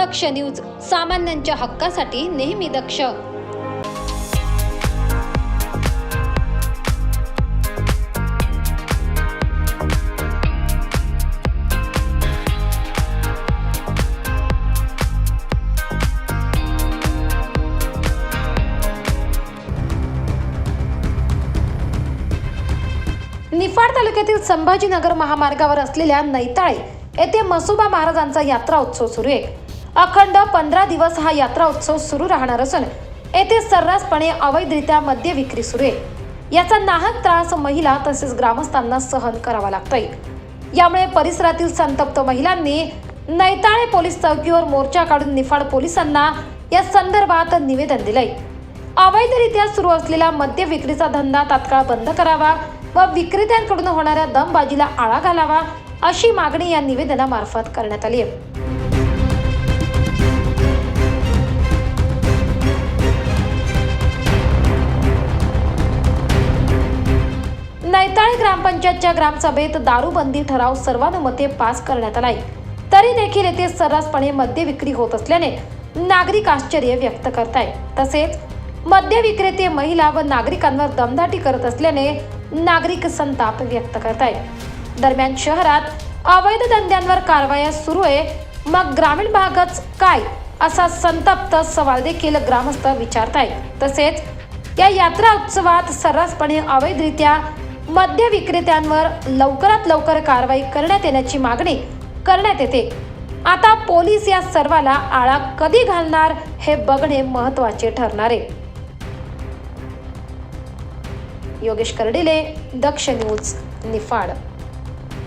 दक्ष news सामान्यांच्या हक्कासाठी नेहमी दक्ष. निफाड तालुक्यातील संभाजीनगर महामार्गावर असलेल्या नैताळे येथे मसोबा महाराजांचा यात्रा उत्सव सुरू आहे. अखंड पंधरा दिवस हा यात्रा उत्सव सुरू राहणार असून येथे सर्रासपणे अवैधरित्या मद्य विक्री सुरू आहे. याचा नाहक त्रास महिला तसेच ग्रामस्थांना सहन करावा लागतोय. यामुळे परिसरातील संतप्त महिलांनी नैताळे पोलीस चौकीवर मोर्चा काढून निफाड पोलिसांना या संदर्भात निवेदन दिलंय. अवैधरित्या सुरू असलेला मद्य विक्रीचा धंदा तात्काळ बंद करावा व विक्रेत्यांकडून होणाऱ्या दमबाजीला आळा घालावा अशी मागणी या निवेदनामार्फत करण्यात आली आहे. नैताळी ग्रामपंचायतच्या ग्रामसभेत दारूबंदी ठराव सर्वानुमते पास करण्यात आलाय. तरी देखील येथे सर्रासपणे मद्य विक्री होत असल्याने नागरिक आश्चर्य व्यक्त करताय. तसेच मद्य विक्रेते महिला व नागरिकांवर दमदाटी करत असल्याने नागरिक संताप व्यक्त करताय. दरम्यान शहरात अवैध धंद्यांवर कारवाया सुरू आहे. मग ग्रामीण भागच काय? असा संतप्त सवाल देखील ग्रामस्थ विचारताय. तसेच या यात्रा उत्सवात सर्रासपणे अवैधरित्या मद्य विक्रेत्यांवर लवकरात लवकर कारवाई करण्यात येण्याची मागणी करण्यात येते. आता पोलीस या सर्वाला आळा कधी घालणार हे बघणे महत्त्वाचे ठरणार आहे. योगेश कर्डिले दक्ष न्यूज निफाड.